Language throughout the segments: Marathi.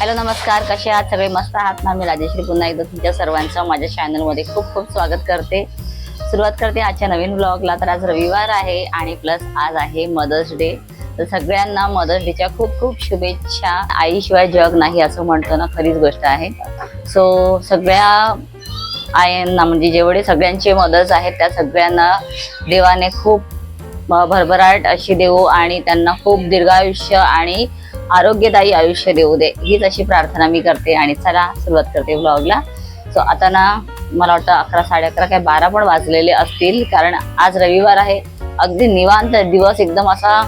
हॅलो नमस्कार. कसे आहात? सगळे मस्त आहात ना? मी राजेश्री पुन्हा एकदा तुमच्या सर्वांचं माझ्या चॅनलमध्ये खूप खूप स्वागत करते. सुरुवात करते आजच्या नवीन ब्लॉगला तर आज रविवार आहे आणि प्लस आज आहे मदर्स डे तर सगळ्यांना मदर्स डेच्या खूप खूप शुभेच्छा. आईशिवाय जग नाही असं म्हणतो ना खरीच गोष्ट आहे. सो सगळ्या आयांना म्हणजे जेवढे सगळ्यांचे मदर्स आहेत त्या सगळ्यांना देवाने खूप भरभराट अशी देऊ आणि त्यांना खूप दीर्घायुष्य आणि आरोग्यदायी आयुष्य देऊ दे. हीच अशी प्रार्थना मी करते आणि चला सुरुवात करते ब्लॉगला सो आता ना मला वाटतं अकरा साडे अकरा काय बारा पण वाजलेले असतील कारण आज रविवार आहे. अगदी निवांत दिवस एकदम असा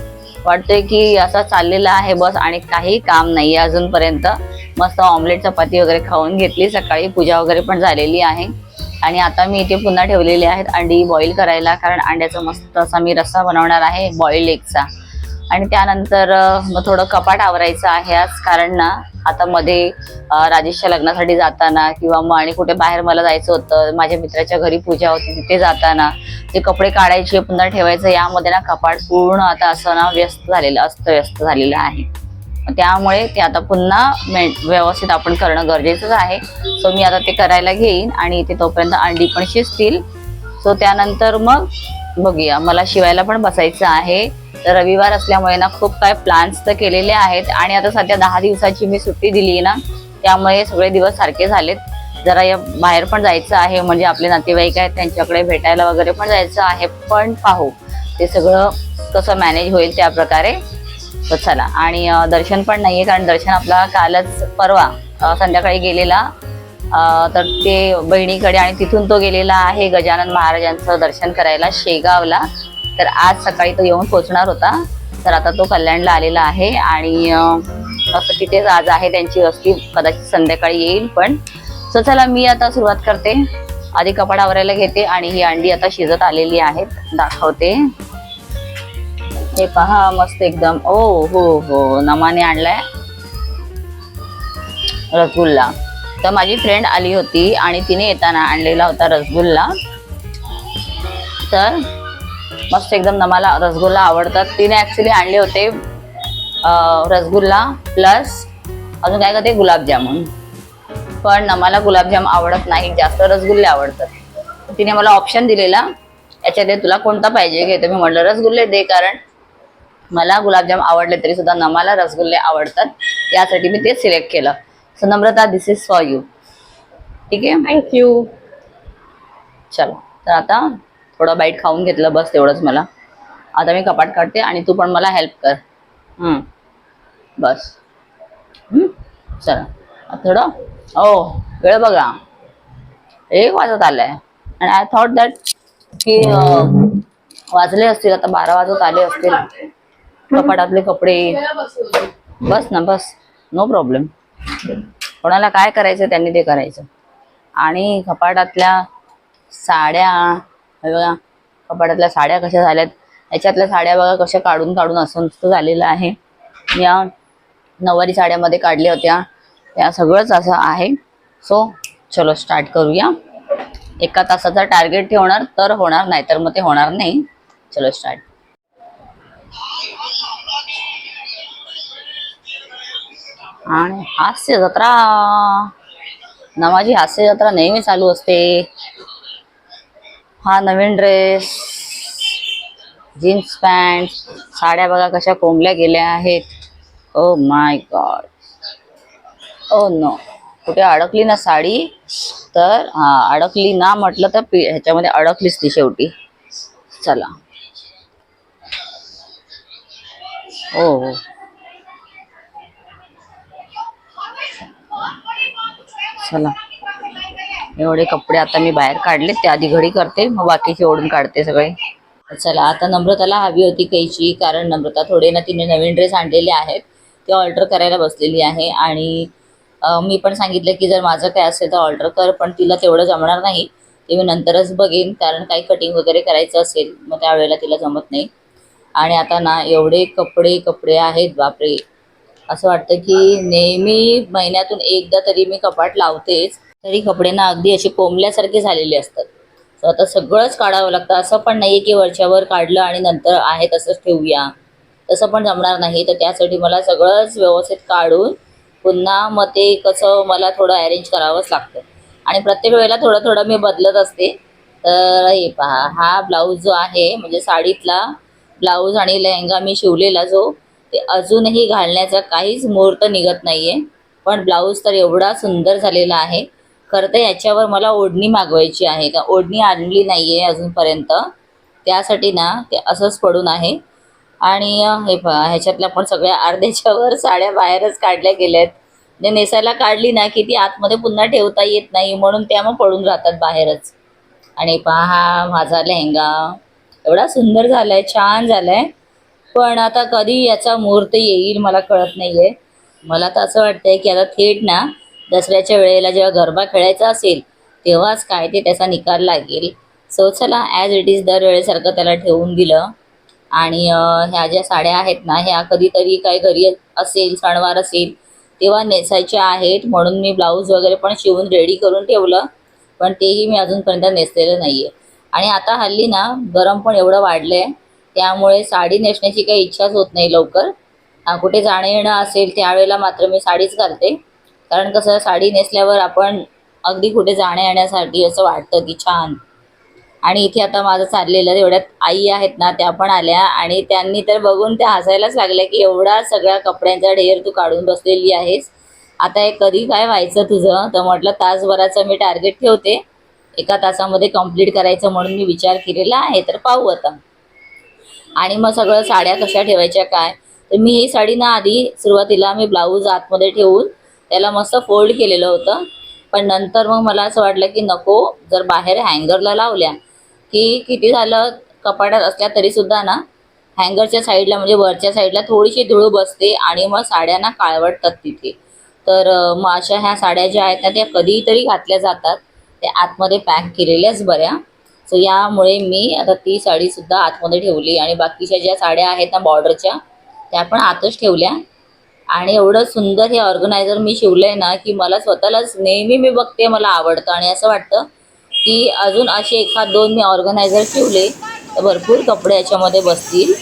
वाटतोय की असा चाललेला आहे बस आणि काही काम नाही आहे अजूनपर्यंत. मस्त ऑमलेट चपाती वगैरे खाऊन घेतली सकाळी पूजा वगैरे पण झालेली आहे. आणि आता मी इथे पुन्हा ठेवलेले आहेत अंडी बॉईल करायला कारण अंड्याचा मस्त असा मी रस्सा बनवणार आहे बॉईल एगचा आणि त्यानंतर मग थोडं कपाट आवरायचं आहे आज. कारण ना आता मध्ये राजेशच्या लग्नासाठी जाताना किंवा मग आणि कुठे बाहेर मला जायचं होतं माझ्या मित्राच्या घरी पूजा होती तिथे जाताना ते कपडे काढायचे पुन्हा ठेवायचं यामध्ये ना कपाट पूर्ण आता असं ना व्यस्त झालेलं अस्तव्यस्त झालेलं आहे. मग त्यामुळे ते आता पुन्हा व्यवस्थित आपण करणं गरजेचंच आहे. सो मी आता ते करायला घेईन आणि इथे तोपर्यंत अंडी पण शिजतील. सो त्यानंतर मग बघूया मला शिवायला पण बसायचं आहे. तर रविवार असल्यामुळे ना खूप काय प्लॅन्स तर केलेले आहेत. आणि आता सध्या दहा दिवसाची मी सुट्टी दिली ना त्यामुळे सगळे दिवस सारखे झालेत. जरा या बाहेर पण जायचं आहे म्हणजे आपले नातेवाईक आहेत त्यांच्याकडे भेटायला वगैरे पण जायचं आहे. पण पाहू ते सगळं कसं मॅनेज होईल त्या प्रकारे. तर चला. आणि दर्शन पण नाही आहे कारण दर्शन आपला कालच परवा संध्याकाळी गेलेला. तर ते बहिणीकडे आणि तिथून तो गेलेला आहे गजानन महाराजांचं दर्शन करायला शेगावला. तर आज सकाळी तो येऊन पोचणार होता. तर आता तो कल्याणला आलेला आहे आणि असं तिथेच आज आहे त्यांची असली कदाचित संध्याकाळी येईल पण. सो चला मी आता सुरुवात करते. आधी कपाट आवरायला घेते आणि ही अंडी आता शिजत आलेली आहेत. दाखवते. हे पहा मस्त एकदम. ओ हो हो नमाने आणलाय. रसगुल्ला. तर माझी फ्रेंड आली होती आणि तिने येताना आणलेला होता रसगुल्ला. तर मस्त एकदम नमाला रसगुल्ला आवडतात. तिने ऍक्च्युली आणले होते रसगुल्ला प्लस अजून काय करते गुलाबजामुन. पण नमाला गुलाबजाम आवडत नाही जास्त रसगुल्ले आवडतात. तिने मला ऑप्शन दिलेला याच्यात तुला कोणता पाहिजे घे. तर मी म्हटलं रसगुल्ले दे कारण मला गुलाबजाम आवडले तरी सुद्धा नमाला रसगुल्ले आवडतात. यासाठी मी ते सिलेक्ट केलं. So Namrata this is for you ठीक आहे? थँक्यू चलो. तर आता थोडं बाईट खाऊन घेतलं बस तेवढंच मला. आता मी कपाट काढते आणि तू पण मला हेल्प कर. हम्म. बस. चला. थोडं. ओ वेळ बघा. एक वाजत आलाय. आणि आय थॉट दॅट की वाजले असतील आता बारा वाजत आले असतील. कपाटातले कपडे. बस ना बस. नो प्रॉब्लेम कोणाला काय करायचं त्यांनी ते करायचं. आणि कपाटातल्या साड्या हे बघा कपाटातल्या साड्या कशा झाल्यात. याच्यातल्या साड्या बघा कशा काढून काढून असं नुसतं झालेलं आहे. या नऊवारी साड्यामध्ये काढल्या होत्या. त्या सगळंच असं आहे. सो चलो स्टार्ट करूया. एका तासाचा टार्गेट ठेवणार तर होणार नाही तर मग ते होणार नाही. चलो स्टार्ट आणि हास्य जत्रा. नमाजी हास्य जत्रा नेहमी चालू असते. हा नवीन ड्रेस जीन्स पॅन्ट साड्या बघा कशा कोंबल्या गेल्या आहेत. Oh my God oh no कुठे अडकली ना साडी तर हा अडकली ना म्हटलं तर पी ह्याच्यामध्ये अडकलीच ती शेवटी. चला. ओ हो चला. एवढे कपडे आता मी बाहेर काढले ते आधी घडी करते मग बाकीचे ओढून काढते सगळे. चला आता नम्रताला हवी होती कैची कारण नम्रता थोडे ना तिने नवीन ड्रेस आणलेले आहेत. ते ऑल्टर करायला बसलेली आहे आणि मी पण सांगितलं की जर माझं काय असेल तर ऑल्टर कर पण तिला तेवढं जमणार नाही. ते मी नंतरच बघेन कारण काही कटिंग वगैरे करायचं असेल मग त्यावेळेला तिला जमत नाही. आणि आता ना एवढे कपडे कपडे आहेत बापरे. असं वाटतं की नेहमी महिन्यातून एकदा तरी मी कपाट लावतेच. तरी कपडे ना अगदी असे कोंबल्यासारखे झालेले असतात. सो आता सगळंच काढावं लागतं. असं पण नाही की वरच्यावर काढलं आणि नंतर आहे तसंच ठेवूया. तसं पण जमणार नाही. तर त्यासाठी मला सगळंच व्यवस्थित काढून पुन्हा मग ते कसं मला थोडं अरेंज करावंच लागतं. आणि प्रत्येक वेळेला थोडं थोडं मी बदलत असते. तर हे पहा हा ब्लाऊज जो आहे म्हणजे साडीतला ब्लाऊज आणि लेहंगा मी शिवलेला जो ते अजूनही घालण्याचा काहीच मुहूर्त निघत नाही आहे पण ब्लाऊज तर एवढा सुंदर झालेला आहे. खरं तर याच्यावर मला ओढणी मागवायची आहे. का ओढणी आणली नाही आहे अजूनपर्यंत. त्यासाठी ना ते असंच पडून आहे. आणि हे ह्याच्यातल्या पण सगळ्या अर्ध्याच्यावर साड्या बाहेरच काढल्या गेल्या आहेत म्हणजे नेसायला काढली ना की ती आतमध्ये पुन्हा ठेवता येत नाही म्हणून त्या मग पडून राहतात बाहेरच. आणि पहा हा माझा लेहंगा एवढा सुंदर झाला आहे छान झाला आहे पण आता कधी याचा मुहूर्त येईल मला कळत नाही आहे मला तर असं वाटतंय की आता थेट ना दसऱ्याच्या वेळेला जेव्हा गरबा खेळायचा असेल तेव्हाच काय ते त्याचा निकाल लागेल. सो चला ॲज इट इज दरवेळेसारखं त्याला ठेवून दिलं. आणि ह्या ज्या साड्या आहेत ना ह्या कधीतरी काही घरी असेल सणवार असेल तेव्हा नेसायच्या आहेत. म्हणून मी ब्लाऊज वगैरे पण शिवून रेडी करून ठेवलं. पण तेही मी अजूनपर्यंत नेसलेलं नाही आहे आणि आता हल्ली ना गरम पण एवढं वाढलं आहे त्यामुळे साडी नेसण्याची काही इच्छाच होत नाही लवकर. कुठे जाणं येणं असेल त्यावेळेला मात्र मी साडीच घालते. कारण कसं साडी नेसल्यावर आपण अगदी कुठे जाण्या येण्यासाठी असं वाटतं की छान. आणि इथे आता माझं चाललेलं एवढ्यात आई आहेत ना त्या पण आल्या आणि त्यांनी तर बघून त्या हसायलाच लागल्या की एवढा सगळ्या कपड्यांचा ढेर तू काढून बसलेली आहेस. आता हे कधी काय व्हायचं तुझं? तर म्हटलं तासभराचं मी टार्गेट ठेवते. एका तासामध्ये कंप्लीट करायचं म्हणून मी विचार केलेला आहे तर पाहू आता. आणि मग सगळं साड्या कशा ठेवायच्या काय? तर मी ही साडी ना आधी सुरुवातीला मी ब्लाऊज आतमध्ये ठेवून त्याला मस्त फोल्ड केलेलं होतं. पण नंतर मग मला असं वाटलं की नको जर बाहेर हँगरला लावल्या की किती झालं कपाटात असल्या तरीसुद्धा ना हँगरच्या साईडला म्हणजे वरच्या साईडला थोडीशी धूळ बसते आणि मग साड्यांना काळवडतात तिथे. तर मग अशा ह्या साड्या ज्या आहेत ना त्या कधीतरी घातल्या जातात. त्या आतमध्ये पॅक केलेल्याच बऱ्या. सो यामुळे मी आता ती साडीसुद्धा आतमध्ये ठेवली आणि बाकीच्या ज्या साड्या आहेत ना बॉर्डरच्या त्या पण आतच ठेवल्या. आणि एवढं सुंदर हे ऑर्गनायझर मी शिवलं आहे ना की मला स्वतःलाच नेहमी मी बघते मला आवडतं. आणि असं वाटतं की अजून असे एखाद दोन मी ऑर्गनायझर शिवले तर भरपूर कपडे याच्यामध्ये बसतील.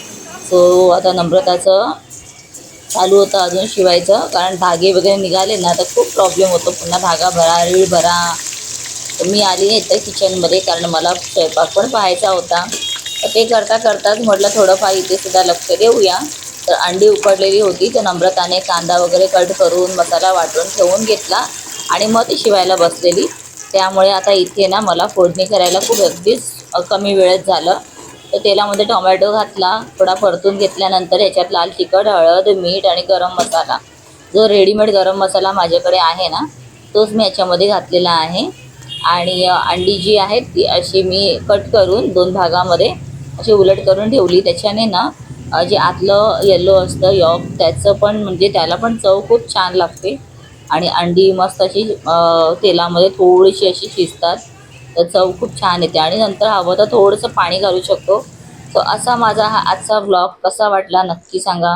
सो आता नम्रताचं चालू होतं अजून शिवायचं कारण धागे वगैरे निघाले ना तर खूप प्रॉब्लेम होतो. पुन्हा धागा भरा रीळ भरा. तर मी आली नाही तर किचनमध्ये कारण मला स्वयंपाक पण पाहायचा होता. तर ते करता करताच म्हटलं थोडंफार इथे सुद्धा लक्ष देऊया. तर अंडी उकडलेली होती. तर नम्रताने कांदा वगैरे कट करून मसाला वाटून ठेवून घेतला आणि मग ती शिवायला बसलेली. त्यामुळे आता इथे ना मला फोडणी करायला खूप अगदीच कमी वेळेत झालं. तर तेलामध्ये टोमॅटो घातला थोडा परतून घेतल्यानंतर ह्याच्यात लाल तिखट हळद मीठ आणि गरम मसाला. जो रेडीमेड गरम मसाला माझ्याकडे आहे ना तोच मी याच्यामध्ये घातलेला आहे. आणि अंडी जी आहेत ती अशी मी कट करून दोन भागामध्ये अशी उलट करून ठेवली. त्याच्याने ना जे आतलं येलो असतं यॉक त्याचं पण म्हणजे त्याला पण चव खूप छान लागते. आणि अंडी मस्त अशी तेलामध्ये थोडीशी अशी शिजतात. तर चव खूप छान येते. आणि नंतर हवं तर थोडंसं पाणी घालू शकतो. सो असा माझा हा आजचा ब्लॉग कसा वाटला नक्की सांगा.